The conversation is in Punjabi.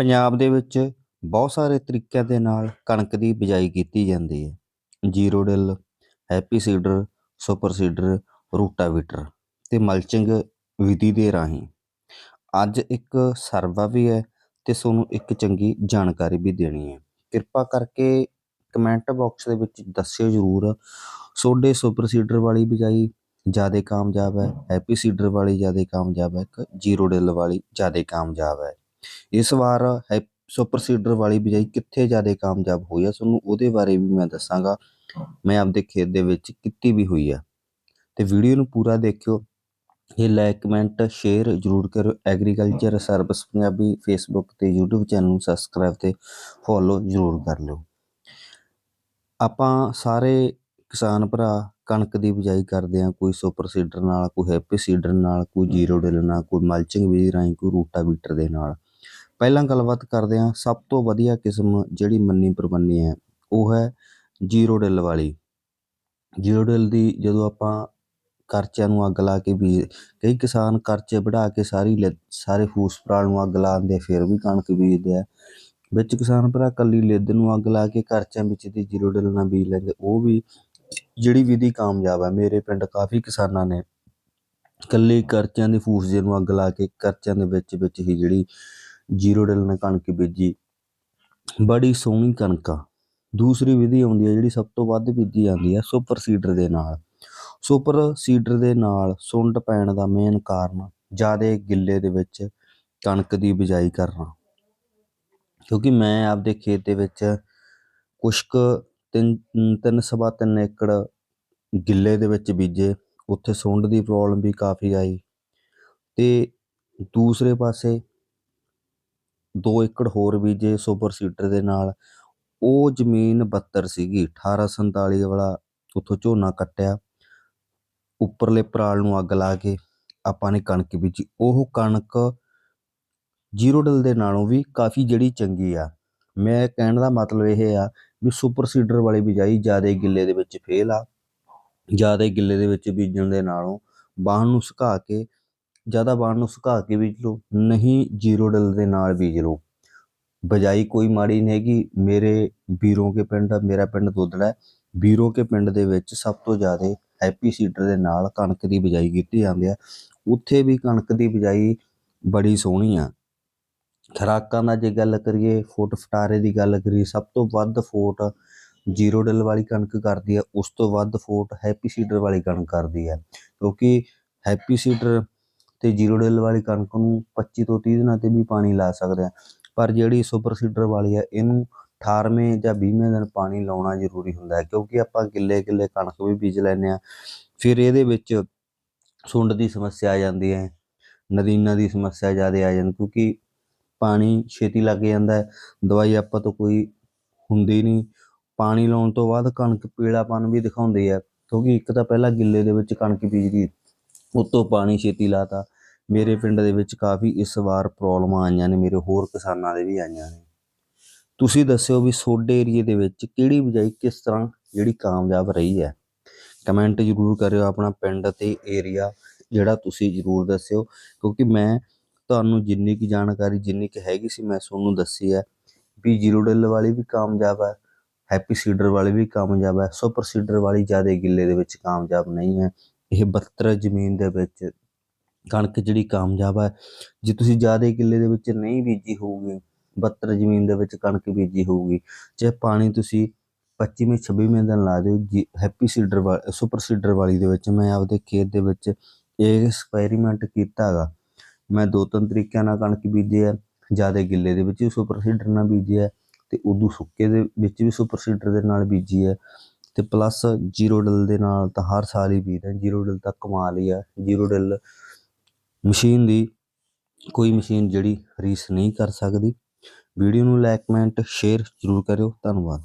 ਪੰਜਾਬ ਦੇ ਵਿੱਚ ਬਹੁਤ ਸਾਰੇ ਤਰੀਕਿਆਂ ਦੇ ਨਾਲ ਕਣਕ ਦੀ ਬਿਜਾਈ ਕੀਤੀ ਜਾਂਦੀ ਹੈ। Zero drill, happy seeder, super seeder, rotavator ਤੇ ਮਲਚਿੰਗ ਵਿਧੀ ਦੇ ਰਾਹੀਂ। ਅੱਜ ਇੱਕ ਸਰਵਾ ਵੀ ਹੈ ਤੇ ਤੁਹਾਨੂੰ ਇੱਕ ਚੰਗੀ ਜਾਣਕਾਰੀ ਵੀ ਦੇਣੀ ਹੈ। ਕਿਰਪਾ ਕਰਕੇ ਕਮੈਂਟ ਬਾਕਸ ਦੇ ਵਿੱਚ ਦੱਸਿਓ ਜ਼ਰੂਰ, ਸੋਡੇ ਸੁਪਰ ਸੀਡਰ ਵਾਲੀ ਬਿਜਾਈ ਜ਼ਿਆਦਾ ਕਾਮਯਾਬ ਹੈ, ਹੈਪੀ ਸੀਡਰ ਵਾਲੀ ਜ਼ਿਆਦਾ ਕਾਮਯਾਬ ਹੈ ਕਿ ਜੀਰੋ ਡਿਲ ਵਾਲੀ ਜ਼ਿਆਦਾ ਕਾਮਯਾਬ ਹੈ। ਇਸ ਵਾਰ ਹੈ ਸੁਪਰ ਸੀਡਰ ਵਾਲੀ ਬਿਜਾਈ ਕਿੱਥੇ ਜ਼ਿਆਦਾ ਕਾਮਯਾਬ ਹੋਈ ਹੈ ਤੁਹਾਨੂੰ ਉਹਦੇ ਬਾਰੇ ਵੀ ਮੈਂ ਦੱਸਾਂਗਾ। ਮੈਂ ਆਪਦੇ ਖੇਤ ਦੇ ਵਿੱਚ ਕੀਤੀ ਵੀ ਹੋਈ ਆ। ਤੇ ਵੀਡੀਓ ਨੂੰ ਪੂਰਾ ਦੇਖਿਓ। ਇਹ ਲਾਈਕ ਕਮੈਂਟ ਸ਼ੇਅਰ ਜ਼ਰੂਰ ਕਰੋ ਐਗਰੀਕਲਚਰ ਸਰਵਿਸ ਪੰਜਾਬੀ ਫੇਸਬੁੱਕ ਤੇ YouTube ਚੈਨਲ ਨੂੰ ਸਬਸਕ੍ਰਾਈਬ ਤੇ ਫੋਲੋ ਜ਼ਰੂਰ ਕਰ ਲਿਓ। ਆਪਾਂ ਸਾਰੇ ਕਿਸਾਨ ਭਰਾ ਕਣਕ ਦੀ ਬਿਜਾਈ ਕਰਦੇ ਆ। ਕੋਈ ਸੁਪਰ ਸੀਡਰ ਨਾਲ, ਕੋਈ ਹੈਪੀ ਸੀਡਰ ਨਾਲ, ਕੋਈ ਜੀਰੋ ਡਿਲ ਨਾਲ, ਕੋਈ ਮਲਚਿੰਗ ਬੀਜ ਰਾਹੀਂ, ਕੋਈ ਰੂਟਾ ਬੀਟਰ ਦੇ ਨਾਲ। ਪਹਿਲਾਂ ਗੱਲਬਾਤ ਕਰਦੇ ਹਾਂ ਸਭ ਤੋਂ ਵਧੀਆ ਕਿਸਮ ਜਿਹੜੀ ਮੰਨੀ ਪ੍ਰਮੰਨੀ ਹੈ ਉਹ ਹੈ ਜੀਰੋ ਡਿਲ ਵਾਲੀ। ਜੀਰੋ ਡਿਲ ਦੀ ਜਦੋਂ ਆਪਾਂ ਕਰਚਿਆਂ ਨੂੰ ਅੱਗ ਲਾ ਕੇ ਬੀਜ ਕਈ ਕਿਸਾਨ ਕਰਚੇ ਵਢਾ ਕੇ ਸਾਰੀ ਲਿ- ਸਾਰੇ ਫੂਸ ਪਰਾਲ ਨੂੰ ਅੱਗ ਲਾਉਂਦੇ ਆ, ਫਿਰ ਵੀ ਕਣਕ ਬੀਜਦੇ ਆ। ਵਿੱਚ ਕਿਸਾਨ ਭਰਾ ਕੱਲੀ ਲਿੱਦ ਨੂੰ ਅੱਗ ਲਾ ਕੇ ਕਰਚਿਆਂ ਵਿੱਚ ਦੀ ਜੀਰੋ ਡਿਲ ਨਾਲ ਬੀਜ ਲੈਂਦੇ ਉਹ ਵੀ ਜਿਹੜੀ ਵਿਧੀ ਕਾਮਯਾਬ ਹੈ ਮੇਰੇ ਪਿੰਡ ਕਾਫੀ ਕਿਸਾਨਾਂ ਨੇ ਕੱਲੇ ਕਰਚਿਆਂ ਦੇ ਫੂਸ ਜੇ ਨੂੰ ਅੱਗ ਲਾ ਕੇ ਕਰਚਿਆਂ ਦੇ ਵਿੱਚ ਵਿੱਚ ਹੀ ਜਿਹੜੀ ਜੀਰੋ ਡਿਲ ਨੇ ਕਣਕ ਬੀਜੀ। ਬੜੀ ਸੋਹਣੀ ਕਣਕ ਆ। ਦੂਸਰੀ ਵਿਧੀ ਆਉਂਦੀ ਹੈ ਜਿਹੜੀ ਸਭ ਤੋਂ ਵੱਧ ਬੀਜੀ ਜਾਂਦੀ ਹੈ ਸੁਪਰ ਸੀਡਰ ਦੇ ਨਾਲ। ਸੁਪਰ ਸੀਡਰ ਦੇ ਨਾਲ ਸੁੰਡ ਪੈਣ ਦਾ ਮੇਨ ਕਾਰਨ ਜ਼ਿਆਦਾ ਗਿੱਲੇ ਦੇ ਵਿੱਚ ਕਣਕ ਦੀ ਬਿਜਾਈ ਕਰਨਾ। ਕਿਉਂਕਿ ਮੈਂ ਆਪਦੇ ਖੇਤ ਦੇ ਵਿੱਚ ਕੁਸ਼ਕ ਕੁ ਤਿੰਨ ਤਿੰਨ ਸਵਾ ਤਿੰਨ ਏਕੜ ਗਿੱਲੇ ਦੇ ਵਿੱਚ ਬੀਜੇ। ਉੱਥੇ ਸੁੰਡ ਦੀ ਪ੍ਰੋਬਲਮ ਵੀ ਕਾਫੀ ਆਈ। ਤੇ ਦੂਸਰੇ ਪਾਸੇ 2 ਏਕੜ ਹੋਰ ਬੀਜੇ ਸੁਪਰ ਸੀਡਰ ਦੇ ਨਾਲ। ਉਹ ਜ਼ਮੀਨ 72 ਸੀਗੀ। 1847 ਵਾਲਾ ਉੱਥੋਂ ਝੋਨਾ ਕੱਟਿਆ। ਉੱਪਰਲੇ ਪਰਾਲ ਨੂੰ ਅੱਗ ਲਾ ਕੇ ਆਪਾਂ ਨੇ ਕਣਕ ਬੀਜੀ। ਉਹ ਕਣਕ ਜੀਰੋ ਡਿਲ ਦੇ ਨਾਲੋਂ ਵੀ ਕਾਫੀ ਜਿਹੜੀ ਚੰਗੀ ਆ। ਮੈਂ ਕਹਿਣ ਦਾ ਮਤਲਬ ਇਹ ਆ ਵੀ ਸੁਪਰ ਸੀਡਰ ਵਾਲੀ ਬਿਜਾਈ ਜ਼ਿਆਦਾ ਗਿੱਲੇ ਦੇ ਵਿੱਚ ਫੇਲ ਆ। ਜ਼ਿਆਦਾ ਗਿੱਲੇ ਦੇ ਵਿੱਚ ਬੀਜਣ ਦੇ ਨਾਲੋਂ ਬਾਣ ਨੂੰ ਸੁਕਾ ਕੇ ਜ਼ਿਆਦਾ ਬਾਣ ਨੂੰ ਸੁਕਾ ਕੇ ਬੀਜ ਲਓ, ਨਹੀਂ ਜੀਰੋ ਡਿਲ ਦੇ ਨਾਲ ਬੀਜ ਲਓ। ਬਜਾਈ ਕੋਈ ਮਾੜੀ ਨਹੀਂ ਹੈਗੀ, ਮੇਰੇ ਵੀਰੋਂ ਕੇ ਪਿੰਡ ਮੇਰਾ ਪਿੰਡ ਦੁੱਧੜਾ ਹੈ। ਵੀਰੋਂ ਕੇ ਪਿੰਡ ਦੇ ਵਿੱਚ ਸਭ ਤੋਂ ਜ਼ਿਆਦਾ ਹੈਪੀ ਸੀਡਰ ਦੇ ਨਾਲ ਕਣਕ ਦੀ ਬਿਜਾਈ ਕੀਤੀ ਜਾਂਦੀ ਹੈ। ਉੱਥੇ ਵੀ ਕਣਕ ਦੀ ਬਿਜਾਈ ਬੜੀ ਸੋਹਣੀ ਆ। ਖਰਾਕਾਂ ਦਾ ਜੇ ਗੱਲ ਕਰੀਏ, ਫੁੱਟ ਫਟਾਰੇ ਦੀ ਗੱਲ ਕਰੀਏ, ਸਭ ਤੋਂ ਵੱਧ ਫੋਟ ਜੀਰੋ ਡਿਲ ਵਾਲੀ ਕਣਕ ਕਰਦੀ ਹੈ, ਉਸ ਤੋਂ ਵੱਧ ਫੋਟ ਹੈਪੀ ਸੀਡਰ ਵਾਲੀ ਕਣਕ ਕਰਦੀ ਹੈ। ਕਿਉਂਕਿ ਹੈਪੀ ਸੀਡਰ ਤੇ ਜੀਰੋ ਡਿਲ ਵਾਲੀ ਕਣਕ ਨੂੰ 25 ਤੋਂ 30 ਦਿਨਾਂ ਤੇ ਵੀ ਪਾਣੀ ਲਾ ਸਕਦੇ ਆ ਪਰ ਜਿਹੜੀ ਸੁਪਰ ਸੀਡਰ ਵਾਲੀ ਹੈ ਇਹਨੂੰ 18ਵੇਂ ਜਾਂ 20ਵੇਂ ਦਿਨ ਪਾਣੀ ਲਾਉਣਾ ਜ਼ਰੂਰੀ ਹੁੰਦਾ ਹੈ, ਕਿਉਂਕਿ ਆਪਾਂ ਗਿੱਲੇ ਗਿੱਲੇ ਕਣਕ ਵੀ ਬੀਜ ਲੈਂਦੇ ਆ ਫਿਰ ਇਹਦੇ ਵਿੱਚ ਸੁੰਡ ਦੀ ਸਮੱਸਿਆ ਆ ਜਾਂਦੀ ਹੈ, ਨਦੀਨਾਂ ਦੀ ਸਮੱਸਿਆ ਜ਼ਿਆਦਾ ਆ ਜਾਂਦੀ, ਕਿਉਂਕਿ ਪਾਣੀ ਛੇਤੀ ਲੱਗ ਜਾਂਦਾ ਹੈ, ਦਵਾਈ ਆਪਾਂ ਤੋਂ ਕੋਈ ਹੁੰਦੀ ਨਹੀਂ। ਪਾਣੀ ਲਾਉਣ ਤੋਂ ਬਾਅਦ ਕਣਕ ਪੀਲਾਪਨ ਵੀ ਦਿਖਾਉਂਦੀ ਹੈ, ਕਿਉਂਕਿ ਇੱਕ ਤਾਂ ਪਹਿਲਾਂ ਗਿੱਲੇ ਦੇ ਵਿੱਚ ਕਣਕ ਬੀਜਦੀ, ਉਤੋਂ ਪਾਣੀ ਛੇਤੀ ਲਾਤਾ। ਮੇਰੇ ਪਿੰਡ ਦੇ ਵਿੱਚ ਕਾਫੀ ਇਸ ਵਾਰ ਪ੍ਰੋਬਲਮਾਂ ਆਈਆਂ ਨੇ, ਮੇਰੇ ਹੋਰ ਕਿਸਾਨਾਂ ਦੇ ਵੀ ਆਈਆਂ ਨੇ। ਤੁਸੀਂ ਦੱਸਿਓ ਵੀ ਤੁਹਾਡੇ ਏਰੀਏ ਦੇ ਵਿੱਚ ਕਿਹੜੀ ਬਿਜਾਈ ਕਿਸ ਤਰ੍ਹਾਂ ਜਿਹੜੀ ਕਾਮਯਾਬ ਰਹੀ ਹੈ? ਕਮੈਂਟ ਜ਼ਰੂਰ ਕਰਿਓ ਆਪਣਾ ਪਿੰਡ ਤੇ ਏਰੀਆ, ਜਿਹੜਾ ਤੁਸੀਂ ਜ਼ਰੂਰ ਦੱਸਿਓ। ਕਿਉਂਕਿ ਮੈਂ ਤੁਹਾਨੂੰ ਜਿੰਨੀ ਕੀ ਜਾਣਕਾਰੀ, ਜਿੰਨੀ ਕਿ ਹੈਗੀ ਸੀ, ਮੈਂ ਤੁਹਾਨੂੰ ਦੱਸੀ ਹੈ ਵੀ ਜੀਰੋ ਡਿਲ ਵਾਲੀ ਵੀ ਕਾਮਯਾਬ ਹੈ, ਹੈਪੀ ਸੀਡਰ ਵਾਲੀ ਵੀ ਕਾਮਯਾਬ ਹੈ, ਸੁਪਰ ਸੀਡਰ ਵਾਲੀ ਜ਼ਿਆਦਾ ਗਿੱਲੇ ਦੇ ਵਿੱਚ ਕਾਮਯਾਬ ਨਹੀਂ ਹੈ। ਇਹ 72 ਜ਼ਮੀਨ ਦੇ ਵਿੱਚ ਕਣਕ ਜਿਹੜੀ ਕਾਮਯਾਬ ਹੈ ਜੇ ਤੁਸੀਂ ਜ਼ਿਆਦਾ ਗਿੱਲੇ ਦੇ ਵਿੱਚ ਨਹੀਂ ਬੀਜੀ ਹੋਊਗੀ 72 ਜ਼ਮੀਨ ਦੇ ਵਿੱਚ ਕਣਕ ਬੀਜੀ ਹੋਊਗੀ, ਚਾਹੇ ਪਾਣੀ ਤੁਸੀਂ 25ਵੇਂ 26ਵੇਂ ਦਿਨ ਲਾ ਦਿਓ, ਜੀ ਹੈਪੀ ਸੀਡਰ ਵਾਲੀ, ਸੁਪਰ ਸੀਡਰ ਵਾਲੀ ਦੇ ਵਿੱਚ ਮੈਂ ਆਪਦੇ ਖੇਤ ਦੇ ਵਿੱਚ ਇਹ ਐਕਸਪੈਰੀਮੈਂਟ ਕੀਤਾ ਹੈਗਾ ਮੈਂ ਦੋ ਤਿੰਨ ਤਰੀਕਿਆਂ ਨਾਲ ਕਣਕ ਬੀਜੀ ਹੈ ਜ਼ਿਆਦਾ ਗਿੱਲੇ ਦੇ ਵਿੱਚ ਵੀ ਸੁਪਰ ਸੀਡਰ ਨਾਲ ਬੀਜੀ ਹੈ ਤੇ ਉਦੋਂ ਸੁੱਕੇ ਦੇ ਵਿੱਚ ਵੀ ਸੁਪਰ ਸੀਡਰ ਦੇ ਨਾਲ ਬੀਜੀ ਹੈ ਤੇ ਪਲੱਸ ਜੀਰੋ ਡਲ ਦੇ ਨਾਲ ਤਾਂ ਹਰ ਸਾਲ ਹੀ ਬੀਜਦਾ, ਜੀਰੋ ਡਲ ਤਾਂ ਕਮਾਲ ਹੀ ਆ, ਜੀਰੋ ਡਿਲ ਮਸ਼ੀਨ ਦੀ ਕੋਈ ਮਸ਼ੀਨ ਜਿਹੜੀ ਰੀਸ ਨਹੀਂ ਕਰ ਸਕਦੀ। ਵੀਡੀਓ ਨੂੰ ਲਾਈਕ ਕਮੈਂਟ ਸ਼ੇਅਰ ਜ਼ਰੂਰ ਕਰਿਓ। ਧੰਨਵਾਦ।